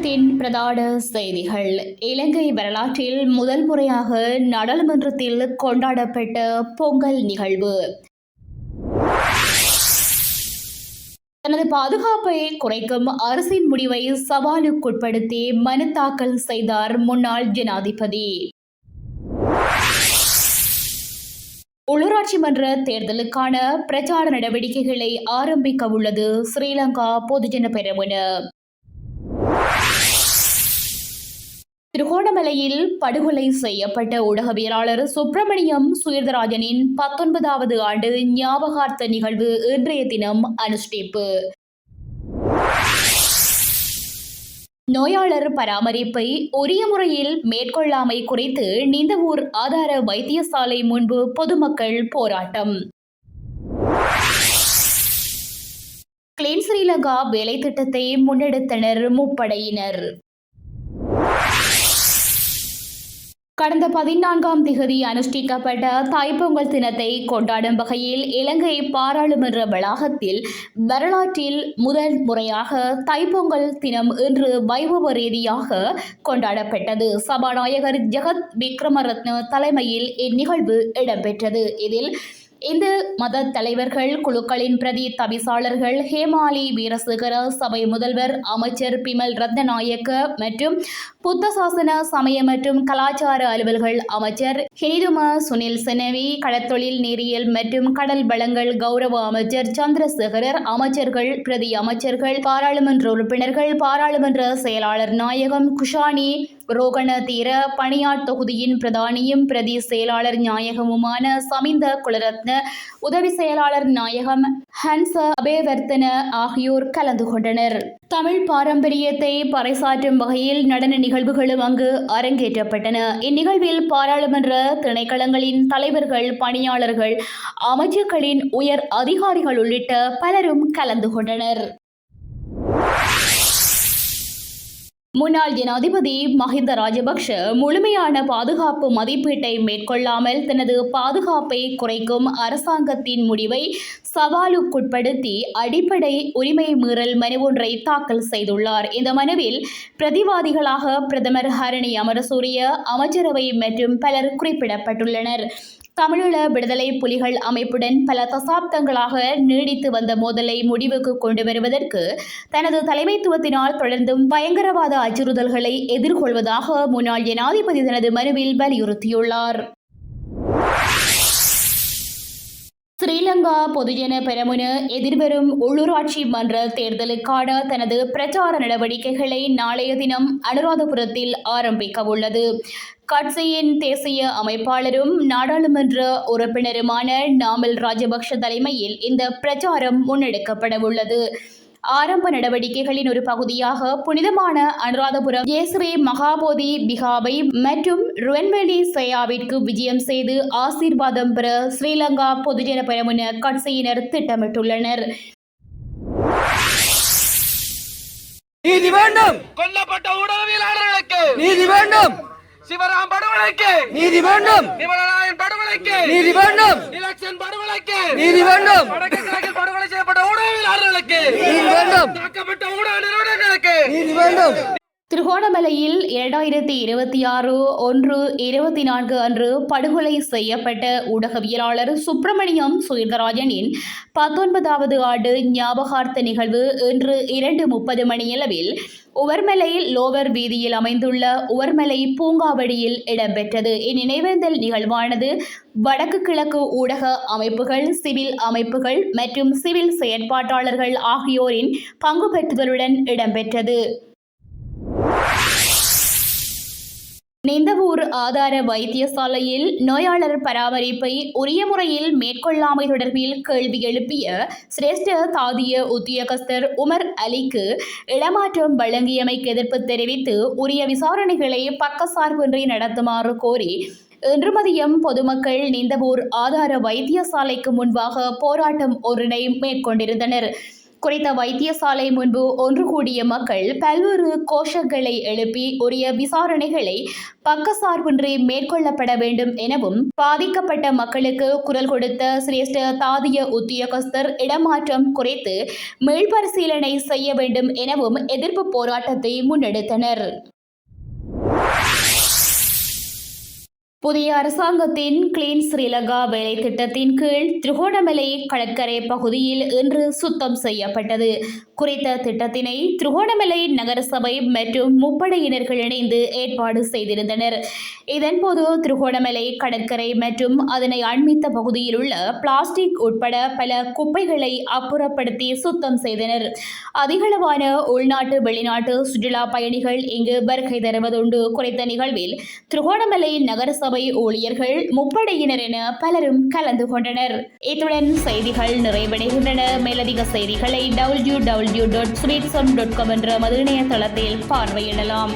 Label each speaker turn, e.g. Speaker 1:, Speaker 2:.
Speaker 1: பிரதான செய்திகள். இலங்கை வரலாற்றில் முதல் முறையாக நாடாளுமன்றத்தில் கொண்டாடப்பட்ட பொங்கல் நிகழ்வு. தனது பாதுகாப்பை குறைக்கும் அரசின் முடிவை சவாலுக்குட்படுத்தி மனு தாக்கல் செய்தார் முன்னாள் ஜனாதிபதி. உள்ளூராட்சி மன்ற தேர்தலுக்கான பிரச்சார நடவடிக்கைகளை ஆரம்பிக்க உள்ளது ஸ்ரீலங்கா பொதுஜன பெரமுன. திருகோணமலையில் படுகொலை செய்யப்பட்ட ஊடகவியலாளர் சுப்பிரமணியம் சுயர்தராஜனின் பத்தொன்பதாவது ஆண்டு ஞாபகார்த்த நிகழ்வு இன்றைய தினம் அனுஷ்டிப்பு. நோயாளர் பராமரிப்பை உரிய முறையில் மேற்கொள்ளாமை குறித்து நிந்தவூர் ஆதார வைத்தியசாலை முன்பு பொதுமக்கள் போராட்டம். கிளீன் ஸ்ரீலங்கா வேலை திட்டத்தை முன்னெடுத்தனர் முப்படையினர். கடந்த பதினான்காம் திகதி அனுஷ்டிக்கப்பட்ட தாய்ப்பொங்கல் தினத்தை கொண்டாடும் வகையில் இலங்கை பாராளுமன்ற வளாகத்தில் வரலாற்றில் முதல் முறையாக தைப்பொங்கல் தினம் இன்று வைபவ ரீதியாக கொண்டாடப்பட்டது. சபாநாயகர் ஜெகத் விக்ரமரத்ன தலைமையில் இந்நிகழ்வு இடம்பெற்றது. இதில் இந்து மத தலைவர்கள் குழுக்களின் பிரதி தவிசாளர்கள் ஹேமாலி வீரசேகர சபை முதல்வர் அமைச்சர் பிமல் ரத்னநாயக்க மற்றும் புத்த சாசன சமய மற்றும் கலாச்சார அலுவல்கள் அமைச்சர் ஹினிதும சுனில் செனவி கடற்தொழில் நீரியல் மற்றும் கடல் வளங்கள் கௌரவ அமைச்சர் சந்திரசேகரர் அமைச்சர்கள் பிரதி அமைச்சர்கள் பாராளுமன்ற உறுப்பினர்கள் பாராளுமன்ற செயலாளர் நாயகம் குஷானி ரோகண தீர பணியாட் தொகுதியின் பிரதானியும் பிரதி செயலாளர் நாயகமுமான சமிந்த குலரத்ன உதவி செயலாளர் நாயகம் ஹன்ச அபேவர்த்தன ஆகியோர் கலந்து கொண்டனர். தமிழ் பாரம்பரியத்தை பறைசாற்றும் வகையில் நடன நிகழ்வுகளும் அங்கு அரங்கேற்றப்பட்டன. இந்நிகழ்வில் பாராளுமன்ற திணைக்களங்களின் தலைவர்கள் பணியாளர்கள் அமைச்சர்களின் உயர் அதிகாரிகள் உள்ளிட்ட பலரும் கலந்து கொண்டனர். முன்னாள் ஜனாதிபதி மஹிந்த ராஜபக்ஷ முழுமையான பாதுகாப்பு மதிப்பீட்டை மேற்கொள்ளாமல் தனது பாதுகாப்பை குறைக்கும் அரசாங்கத்தின் முடிவை சவாலுக்குட்படுத்தி அடிப்படை உரிமை மீறல் மனு ஒன்றை தாக்கல் செய்துள்ளார். இந்த மனுவில் பிரதிவாதிகளாக பிரதமர் ஹரணி அமரசூரிய அமைச்சரவை மற்றும் பலர் குறிப்பிடப்பட்டுள்ளனர். தமிழீழ விடுதலை புலிகள் அமைப்புடன் பல தசாப்தங்களாக நீடித்து வந்த மோதலை முடிவுக்கு கொண்டு வருவதற்கு தனது தலைமைத்துவத்தினால் தொடர்ந்தும் பயங்கரவாத அச்சுறுத்தல்களை எதிர்கொள்வதாக முன்னாள் ஜனாதிபதி தனது மனுவில் வலியுறுத்தியுள்ளார். ஸ்ரீலங்கா பொதுஜன பெரமுன எதிர்வரும் உள்ளூராட்சி மன்ற தேர்தலுக்கான தனது பிரச்சார நடவடிக்கைகளை நாளைய தினம் அனுராதபுரத்தில் ஆரம்பிக்க உள்ளது கட்சியின் தேசிய அமைப்பாளரும் நாடாளுமன்ற உறுப்பினருமான நாமல் ராஜபக்ஷ தலைமையில் இந்த பிரச்சாரம் முன்னெடுக்கப்பட உள்ளது ஆரம்ப நடவடிக்கைகளின் ஒரு பகுதியாக புனிதமான அனுராதபுரம் ஜெயஸ்ரீ மகாபோதி பிகாவை மற்றும் ருவன்வெளி சயாவிற்கு விஜயம் செய்து ஆசீர்வாதம் பெற ஸ்ரீலங்கா பொதுஜன பெரமுன கட்சியினர் திட்டமிட்டுள்ளனர்.
Speaker 2: நீதி வேண்டும்.
Speaker 3: கொல்லப்பட்ட ஊடகவியலாளர்களுக்கு
Speaker 2: நீதி வேண்டும்.
Speaker 3: சிவராம் படுகொலைக்கு
Speaker 2: நீதி வேண்டும்.
Speaker 3: நிமலநாயன் படுகொலைக்கு
Speaker 2: நீதி வேண்டும்.
Speaker 3: இலட்சன் படுகொலைக்கு
Speaker 2: நீதி வேண்டும்.
Speaker 3: வடக்கு கிழக்கில் படுகொலை செய்யப்பட்ட ஊடகவியலாளர்களுக்கு
Speaker 2: நீதி வேண்டும்.
Speaker 3: தாக்கப்பட்ட ஊடக நிறுவனங்களுக்கு
Speaker 2: நீதி வேண்டும்.
Speaker 1: திருகோணமலையில் இரண்டாயிரத்தி இருபத்தி ஆறு ஒன்று இருபத்தி நான்கு அன்று படுகொலை செய்யப்பட்ட ஊடகவியலாளர் சுப்பிரமணியம் சுயர்தராஜனின் பத்தொன்பதாவது ஆண்டு ஞாபகார்த்த நிகழ்வு இன்று இரண்டு முப்பது மணியளவில் உவர்மலை லோவர் வீதியில் அமைந்துள்ள உவர்மலை பூங்காவடியில் இடம்பெற்றது. இந்நினைவேந்தல் நிகழ்வானது வடக்கு கிழக்கு ஊடக அமைப்புகள் சிவில் அமைப்புகள் மற்றும் சிவில் செயற்பாட்டாளர்கள் ஆகியோரின் பங்கு பெற்றுதலுடன் இடம்பெற்றது. நிந்தவூர் ஆதார வைத்தியசாலையில் நோயாளர் பராமரிப்பை உரிய முறையில் மேற்கொள்ளாமை தொடர்பில் கேள்வி எழுப்பிய சிரேஷ்ட தாதிய உத்தியோகஸ்தர் உமர் அலிக்கு இடமாற்றம் வழங்கியமைக்கு எதிர்ப்பு தெரிவித்து உரிய விசாரணைகளை பக்கசார்பின்றி நடத்துமாறு கோரி இன்று மதியம் பொதுமக்கள் நிந்தவூர் ஆதார வைத்தியசாலைக்கு முன்பாக போராட்டம் ஒன்றினை மேற்கொண்டிருந்தனர். குறித்த வைத்தியசாலை முன்பு ஒன்று கூடிய மக்கள் பல்வேறு கோஷங்களை எழுப்பி உரிய விசாரணைகளை பக்கசார்பின்றி மேற்கொள்ளப்பட வேண்டும் எனவும் பாதிக்கப்பட்ட மக்களுக்கு குரல் கொடுத்த சிரேஷ்ட தாதிய உத்தியோகஸ்தர் இடமாற்றம் குறைத்து மீள்பரிசீலனை செய்ய வேண்டும் எனவும் எதிர்ப்பு போராட்டத்தை முன்னெடுத்தனர். புதிய அரசாங்கத்தின் கிளீன் ஸ்ரீலங்கா வேலை திட்டத்தின் கீழ் திருகோணமலை கடற்கரை பகுதியில் இன்று சுத்தம் செய்யப்பட்டது. குறித்த திட்டத்தினை திருகோணமலை நகரசபை மற்றும் முப்படையினர்கள் இணைந்து ஏற்பாடு செய்திருந்தனர். இதன்போது திருகோணமலை கடற்கரை மற்றும் அதனை அண்மித்த பகுதியில் உள்ள பிளாஸ்டிக் உட்பட பல குப்பைகளை அப்புறப்படுத்தி சுத்தம் செய்தனர். அதிகளவான உள்நாட்டு வெளிநாட்டு சுற்றுலா பயணிகள் இங்கு வருகை தருவதுண்டு. குறித்த நிகழ்வில் திருகோணமலை நகரசபை ஊழியர்கள் முப்படையினர் என பலரும் கலந்து கொண்டனர். இத்துடன் செய்திகள் நிறைவடைகின்றன. மேலதிக செய்திகளை W W dot dot com என்ற மது இணையதளத்தில் பார்வையிடலாம்.